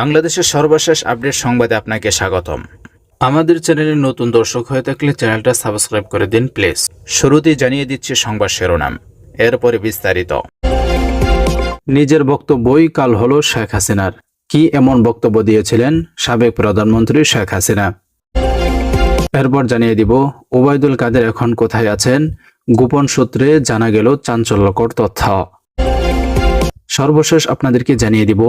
বাংলাদেশের সর্বশেষ আপডেট সংবাদে আপনাকে স্বাগতম। আমাদের চ্যানেলে নতুন দর্শক হয়ে থাকলে চ্যানেলটা সাবস্ক্রাইব করে দিন, প্লিজ। শুরুতেই জানিয়ে দিচ্ছে সংবাদ শিরোনাম। এরপরে বিস্তারিত। নিজের বক্তব্যই কাল হলো শেখ হাসিনার। কি এমন বক্তব্য দিয়েছিলেন সাবেক প্রধানমন্ত্রী শেখ হাসিনা? এরপর জানিয়ে দিব, ওবায়দুল কাদের এখন কোথায় আছেন? গোপন সূত্রে জানা গেল চাঞ্চল্যকর তথ্য। সর্বশেষ আপনাদেরকে জানিয়ে দিব,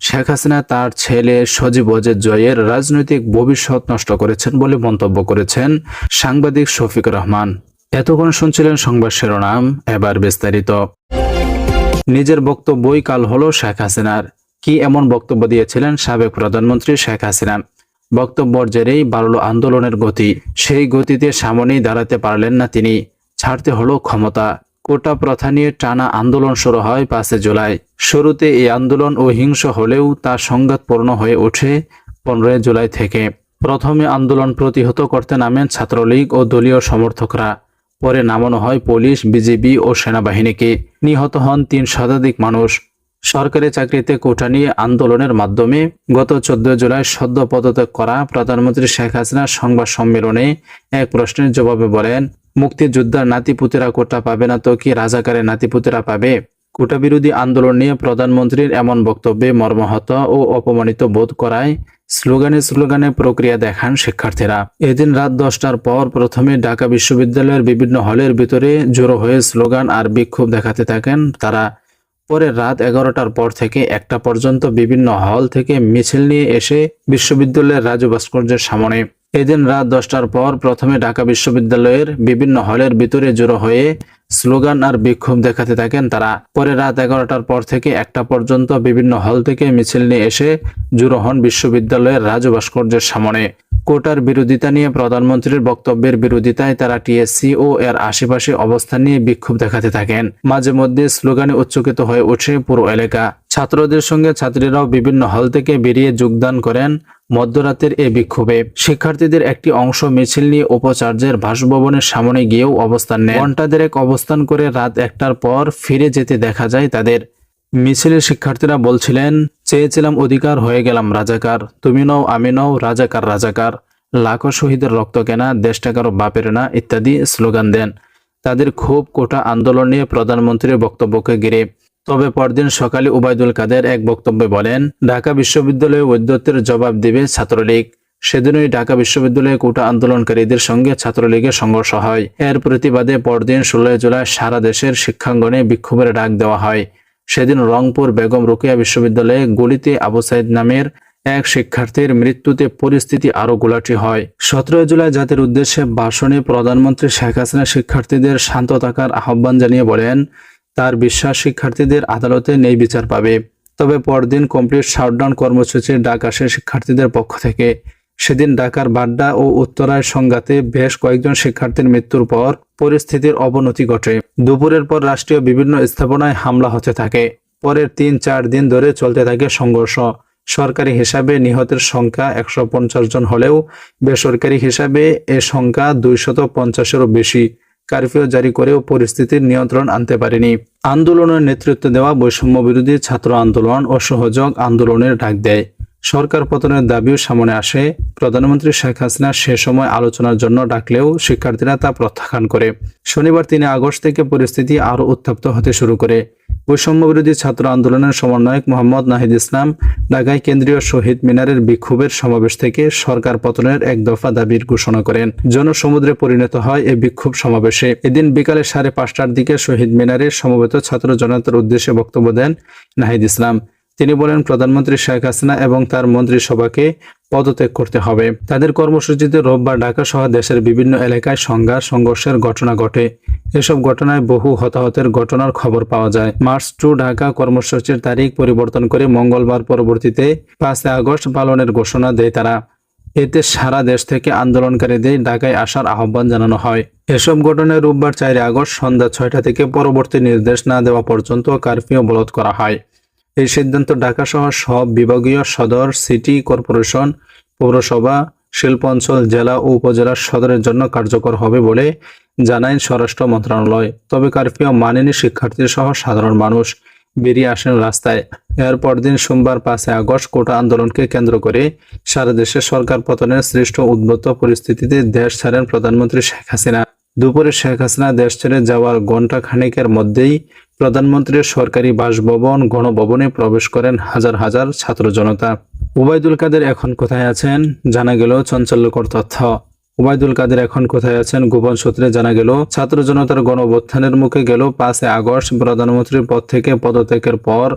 শেখ হাসিনা তার ছেলে সজীব ওয়াজেদ জয়ের রাজনৈতিক ভবিষ্যৎ নষ্ট করেছেন বলে মন্তব্য করেছেন সাংবাদিক শফিক রহমান। এতক্ষণ শুনছিলেন সংবাদ শিরোনাম, এবার বিস্তারিত। নিজের বক্তব্যই কাল হলো শেখ হাসিনার। কি এমন বক্তব্য দিয়েছিলেন সাবেক প্রধানমন্ত্রী শেখ হাসিনা? বক্তব্যর জেরেই বাড়ল আন্দোলনের গতি। সেই গতিতে সামনেই দাঁড়াতে পারলেন না তিনি। ছাড়তে হলো ক্ষমতা। কোটা প্রথা নিয়ে টানা আন্দোলন শুরু হয় পাঁচে জুলাই। শুরুতে এই আন্দোলন ও হিংস হলেও তা সংঘাতপূর্ণ হয়ে ওঠে পনেরোই জুলাই থেকে। প্রথমে আন্দোলন প্রতিহত করতে নামেন ছাত্রলীগ ও দলীয় সমর্থকরা। পরে নামানো হয় পুলিশ, বিজিবি ও সেনাবাহিনীকে। নিহত হন তিন শতাধিক মানুষ। সরকারি চাকরিতে কোটা নিয়ে আন্দোলনের মাধ্যমে গত চোদ্দ জুলাই সদ্য পদত্যাগ করা প্রধানমন্ত্রী শেখ হাসিনা সংবাদ সম্মেলনে এক প্রশ্নের জবাবে বলেন, মুক্তিযোদ্ধার নাতিপুতেরা কোটা পাবে না তো কি রাজাকারের নাতিপুতেরা পাবে? কোটা বিরোধী আন্দোলন নিয়ে প্রধানমন্ত্রীর এমন বক্তব্যে মর্মাহত ও অপমানিত বোধ করায় স্লোগানে স্লোগানে প্রক্রিয়া দেখান শিক্ষার্থীরা। এদিন রাত দশটার পর প্রথমে ঢাকা বিশ্ববিদ্যালয়ের বিভিন্ন হলের ভিতরে জড়ো হয়ে স্লোগান আর বিক্ষোভ দেখাতে থাকেন তারা। পরে রাত এগারোটার পর থেকে একটা পর্যন্ত বিভিন্ন হল থেকে মিছিল নিয়ে এসে বিশ্ববিদ্যালয়ের রাজু ভাস্কর্যের সামনে। এদিন রাত দশটার পর প্রথমে ঢাকা বিশ্ববিদ্যালয়ের বিভিন্ন হলের ভিতরে জড়ো হয়ে স্লোগান আর বিক্ষোভ দেখাতে থাকেন তারা। পরে রাত এগারোটার পর থেকে একটা পর্যন্ত বিভিন্ন হল থেকে মিছিল নিয়ে এসে জড়ো হন বিশ্ববিদ্যালয়ের রাজু ভাস্কর্যের সামনে। কোটার বিরোধিতা নিয়ে প্রধানমন্ত্রীর বক্তব্যের বিরোধিতায় তারা টিএসসি ও এর আশেপাশে অবস্থান নিয়ে বিক্ষোভ দেখাতে থাকেন। মাঝে মধ্যে স্লোগানে উচ্চকিত হয়ে ওঠে পুরো এলাকা। ছাত্রদের সঙ্গে ছাত্রীরাও বিভিন্ন হল থেকে বেরিয়ে যোগদান করেন মধ্যরাতের এ বিক্ষোভে শিক্ষার্থীদের একটি অংশ মিছিল নিয়ে উপাচার্যের বাসভবনের সামনে গিয়েও অবস্থান নেয় ঘণ্টা দেড়েক অবস্থান করে রাত একটার পর ফিরে যেতে দেখা যায় তাদের। মিছিলের শিক্ষার্থীরা বলছিলেন, চেয়েছিলাম অধিকার, হয়ে গেলাম রাজাকার। তুমি নও, আমি নও, রাজাকার রাজাকার। লাখো শহীদের রক্ত কেনা দেশটা কারও বাপের না, ইত্যাদি স্লোগান দেন। তাদের খুব কোটা আন্দোলন নিয়ে প্রধানমন্ত্রীর বক্তব্যকে ঘিরে তবে পরদিন সকালে উবায়দুল কাদের এক বক্তব্যে বলেন, ঢাকা বিশ্ববিদ্যালয়ে বৈদ্যুতের জবাব দিবে ছাত্রলীগ। সেদিনই ঢাকা বিশ্ববিদ্যালয়ে কোটা আন্দোলনকারীদের সঙ্গে ছাত্রলীগের সংঘর্ষ হয়। এর প্রতিবাদে পরদিন ষোলোই জুলাই সারা দেশের শিক্ষাঙ্গনে বিক্ষোভের ডাক দেওয়া হয়। সেদিন রংপুর বেগম রোকেয়া বিশ্ববিদ্যালয়ে গলিতে আবু সাইদ নামের এক শিক্ষার্থীর মৃত্যুতে পরিস্থিতি আরও গোলাটি হয়। সতেরো জুলাই জাতির উদ্দেশ্যে ভাষণে প্রধানমন্ত্রী শেখ হাসিনা শিক্ষার্থীদের শান্ত থাকার আহ্বান জানিয়ে বলেন তার বিশ্বাস শিক্ষার্থীদের আদালতে নেই বিচার পাবে। তবে পরদিন কমপ্লিট শাটডাউন কর্মসূচির ডাক আসে শিক্ষার্থীদের পক্ষ থেকে। সেদিন ঢাকার বাড্ডা ও উত্তরায় সংঘাতে বেশ কয়েকজন শিক্ষার্থীর মৃত্যুর পর পরিস্থিতির অবনতি ঘটে। দুপুরের পর রাষ্ট্রীয় বিভিন্ন স্থাপনায় হামলা হতে থাকে। পরের তিন চার দিন ধরে চলতে থাকে সংঘর্ষ। সরকারি হিসাবে নিহতের সংখ্যা একশো পঞ্চাশ জন হলেও বেসরকারি হিসাবে এ সংখ্যা দুইশত পঞ্চাশেরও বেশি। কারফিউ জারি করেও পরিস্থিতির নিয়ন্ত্রণ আনতে পারেনি। আন্দোলনের নেতৃত্ব দেওয়া বৈষম্য বিরোধী ছাত্র আন্দোলন অসহযোগ সহযোগ আন্দোলনের ডাক দেয়। সরকার পতনের দাবিও সামনে আসে। প্রধানমন্ত্রী শেখ হাসিনা সে সময় আলোচনার জন্য ডাকলেও শিক্ষার্থীরা তা প্রত্যাখ্যান করে। শনিবার তিন আগস্ট থেকে পরিস্থিতি আরও উত্তপ্ত হতে শুরু করে। বৈষম্য বিরোধী ছাত্র আন্দোলনের সমন্বয়ক মোহাম্মদ নাহিদ ইসলাম ঢাকায় কেন্দ্রীয় শহীদ মিনারের বিক্ষোভের সমাবেশ থেকে সরকার পতনের এক দফা দাবির ঘোষণা করেন। জনসমুদ্রে পরিণত হয় এই বিক্ষোভ সমাবেশে। এদিন বিকালে সাড়ে পাঁচটার দিকে শহীদ মিনারে সমবেত ছাত্র জনতার উদ্দেশ্যে বক্তব্য দেন নাহিদ ইসলাম। তিনি বলেন, প্রধানমন্ত্রী শেখ হাসিনা এবং তার মন্ত্রিসভাকে পদত্যাগ করতে হবে। তাদের কর্মসূচিতে রোববার ঢাকা সহ দেশের বিভিন্ন এলাকায় সংঘাত, সংঘর্ষের ঘটনা ঘটে। এসব ঘটনায় বহু হতাহতের ঘটনার খবর পাওয়া যায়। মার্চ টু ঢাকা কর্মসূচির তারিখ পরিবর্তন করে মঙ্গলবার পরবর্তীতে পাঁচই আগস্ট পালনের ঘোষণা দেয় তারা। এতে সারা দেশ থেকে আন্দোলনকারীদের ঢাকায় আসার আহ্বান জানানো হয়। এসব ঘটনায় রোববার চারই আগস্ট সন্ধ্যা ছয়টা থেকে পরবর্তী নির্দেশ না দেওয়া পর্যন্ত কারফিউ অবরোধ করা হয়। এই সিদ্ধান্ত ঢাকা সহ সব বিভাগীয় সদর, সিটি কর্পোরেশন, পৌরসভা, শিল্প অঞ্চল, জেলা ও উপজেলা সদরের জন্য কার্যকর হবে বলে জানায় স্বরাষ্ট্র মন্ত্রণালয়। তবে কারফিউ মানেনি শিক্ষার্থী সহ সাধারণ মানুষ। বেরিয়ে আসেন রাস্তায়। এর পরদিন সোমবার পাঁচই আগস্ট কোটা আন্দোলনকে কেন্দ্র করে সারা দেশে সরকার পতনের সৃষ্ট উদ্বুদ্ধ পরিস্থিতিতে দেশ ছাড়েন প্রধানমন্ত্রী শেখ হাসিনা। দুপুরে শেখ হাসিনা দেশ ছেড়ে যাওয়ার ঘণ্টা খানেকের মধ্যেই প্রধানমন্ত্রীর সরকারি বাসভবন, গণভবনে প্রবেশ করেন হাজার হাজার ছাত্র জনতা। ওবায়দুল কাদের এখন কোথায় আছেন? জানা গেল চঞ্চল্যকর তথ্য। ওবায়দুল কাদের এখন কোথায় আছেন? গোপন সূত্রে জানা গেল, ছাত্র জনতার গণঅভ্যুত্থানের মুখে গেল পাঁচই আগস্ট প্রধানমন্ত্রীর পদ থেকে পদত্যাগের পর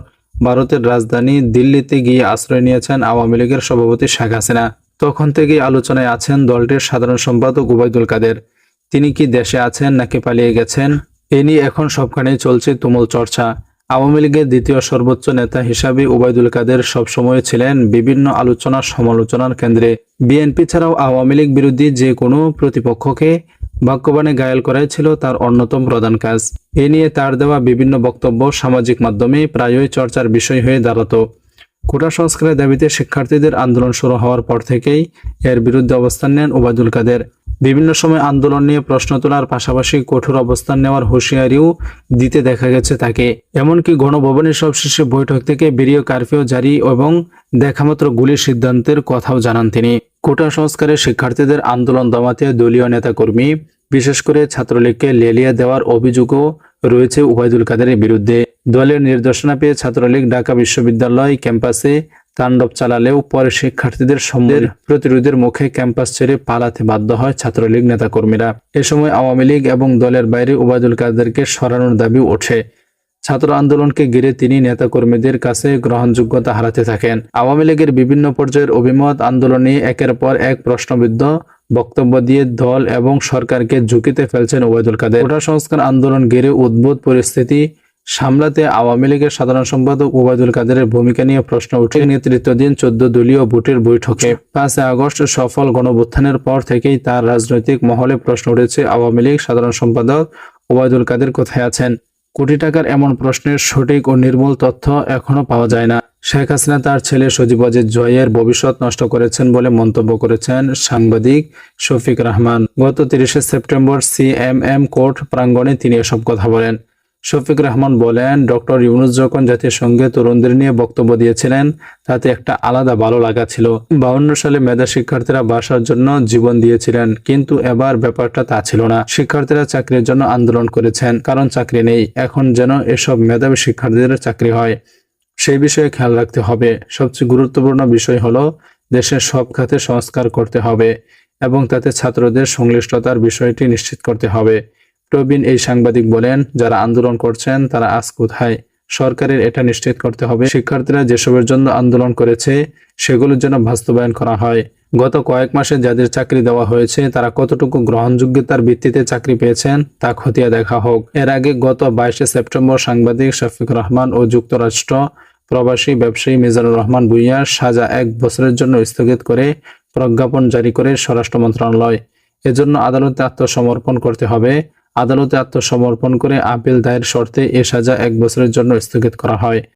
ভারতের রাজধানী দিল্লিতে গিয়ে আশ্রয় নিয়েছেন আওয়ামী লীগের সভাপতি শেখ হাসিনা। তখন থেকেই আলোচনায় আছেন দলটির সাধারণ সম্পাদক ওবায়দুল কাদের। তিনি কি দেশে আছেন নাকি পালিয়ে গেছেন? এ নিয়ে এখন সবখানেই চলছে তুমুল চর্চা। আওয়ামী লীগের দ্বিতীয় সর্বোচ্চ নেতা হিসাবে ওবায়দুল কাদের সবসময় ছিলেন বিভিন্ন আলোচনা সমালোচনার কেন্দ্রে। বিএনপি ছাড়াও আওয়ামী লীগ বিরোধী যে কোনো প্রতিপক্ষকে বাক্যবাণে ঘায়াল করাই ছিল তার অন্যতম প্রধান কাজ। এ নিয়ে তার দেওয়া বিভিন্ন বক্তব্য সামাজিক মাধ্যমে প্রায়ই চর্চার বিষয় হয়ে দাঁড়াতো। কোটা সংস্কারের দাবিতে শিক্ষার্থীদের আন্দোলন শুরু হওয়ার পর থেকেই এর বিরুদ্ধে অবস্থান নেন ওবায়দুল কাদের। বিভিন্ন সময় আন্দোলন নিয়ে প্রশ্ন তোলার পাশাপাশি কঠোর অবস্থান নেওয়ার হুঁশিয়ারিও দিতে দেখা গেছে তাকে। এমনকি গণভবনের সবশেষে বৈঠক থেকে বেরিয়ে কারফিউ জারি এবং দেখামাত্র গুলির সিদ্ধান্তের কথাও জানান তিনি। কোটা সংস্কারে শিক্ষার্থীদের আন্দোলন দমাতে দলীয় নেতাকর্মী, বিশেষ করে ছাত্রলীগকে লেলিয়ে দেওয়ার অভিযোগও রয়েছে ওবায়দুল কাদেরের বিরুদ্ধে। দলের নির্দেশনা পেয়ে ছাত্রলীগ ঢাকা বিশ্ববিদ্যালয় ক্যাম্পাসে তাণ্ডব চালালেও পরে শিক্ষার্থীদের সময়ের প্রতিরোধের মুখে ক্যাম্পাস ছেড়ে পালাতে বাধ্য হয় ছাত্রলীগ নেতাকর্মীরা। এ সময় আওয়ামী লীগ এবং দলের বাইরে ওবায়দুল কাদেরকে সরানোর দাবি ওঠে। ছাত্র আন্দোলনকে ঘিরে তিনি নেতাকর্মীদের কাছে গ্রহণযোগ্যতা হারাতে থাকেন। আওয়ামী লীগের বিভিন্ন পর্যায়ের অভিমত আন্দোলন নিয়ে একের পর এক প্রশ্নবিদ্ধ বক্তব্য দিয়ে দল এবং সরকারকে ঝুঁকিতে ফেলছেন ওবায়দুল কাদের। কোটা সংস্কার আন্দোলন ঘিরে উদ্ভুত পরিস্থিতি সামলাতে আওয়ামী লীগের সাধারণ সম্পাদক ওবায়দুল কাদেরের ভূমিকা নিয়ে প্রশ্ন উঠে নেতৃত্ব দিন চোদ্দ দলীয় ভোটের বৈঠকে। পাঁচ আগস্ট সফল গণভুত্থানের পর থেকেই তার রাজনৈতিক মহলে প্রশ্ন উঠেছে আওয়ামী লীগ সাধারণ সম্পাদক ওবায়দুল কাদের কোথায় আছেন? কোটি টাকার এমন প্রশ্নের সঠিক ও নির্মূল তথ্য এখনও পাওয়া যায় না। শেখ হাসিনা তার ছেলে সজীব অজিত জয়ের ভবিষ্যৎ নষ্ট করেছেন বলে মন্তব্য করেছেন সাংবাদিক শফিক রহমান। গত তিরিশে সেপ্টেম্বর সিএমএম কোর্ট প্রাঙ্গণে তিনি এসব কথা বলেন। শফিক রহমান বলেন, ডক্টর ইউনুস যখন সঙ্গে তরুণদের নিয়ে বক্তব্য দিয়েছিলেন, তাতে একটা আলাদা ভালো লাগা ছিল। বাউন্ন সালে মেধা শিক্ষার্থীরা বাসার জন্য জীবন দিয়েছিলেন, কিন্তু এবার ব্যাপারটা তা ছিল না। শিক্ষার্থীরা চাকরির জন্য আন্দোলন করেছেন, কারণ চাকরি নেই। এখন যেন এসব মেধাবী শিক্ষার্থীদের চাকরি হয়, সেই বিষয়ে খেয়াল রাখতে হবে। সবচেয়ে গুরুত্বপূর্ণ বিষয় হলো, দেশের সব খাতে সংস্কার করতে হবে এবং তাতে ছাত্রদের সংশ্লিষ্টতার বিষয়টি নিশ্চিত করতে হবে। প্রবীণ এই সাংবাদিক বলেন, যারা আন্দোলন করছেন, তারা আজ কোথায়? সরকারের এটা নিশ্চিত করতে হবে। শিক্ষার্থীরা যেসবের জন্য আন্দোলন করেছে, সেগুলোর জন্য বাস্তবায়ন করা হয়। গত কয়েক মাসে যাদের চাকরি দেওয়া হয়েছে, তারা কতটুকু গ্রহণযোগ্যতার ভিত্তিতে চাকরি পেয়েছেন, তা খতিয়ে দেখা হোক। এর আগে গত বাইশে সেপ্টেম্বর সাংবাদিক শফিক রহমান ও যুক্তরাষ্ট্র প্রবাসী ব্যবসায়ী মিজানুর রহমান ভুইয়া সাজা এক বছরের জন্য স্থগিত করে প্রজ্ঞাপন জারি করে স্বরাষ্ট্র মন্ত্রণালয়। এজন্য আদালতে আত্মসমর্পণ করতে হবে। আদালতে আত্মসমর্পণ করে আপিল দায়ের শর্তে এ সাজা এক বছরের জন্য স্থগিত করা হয়।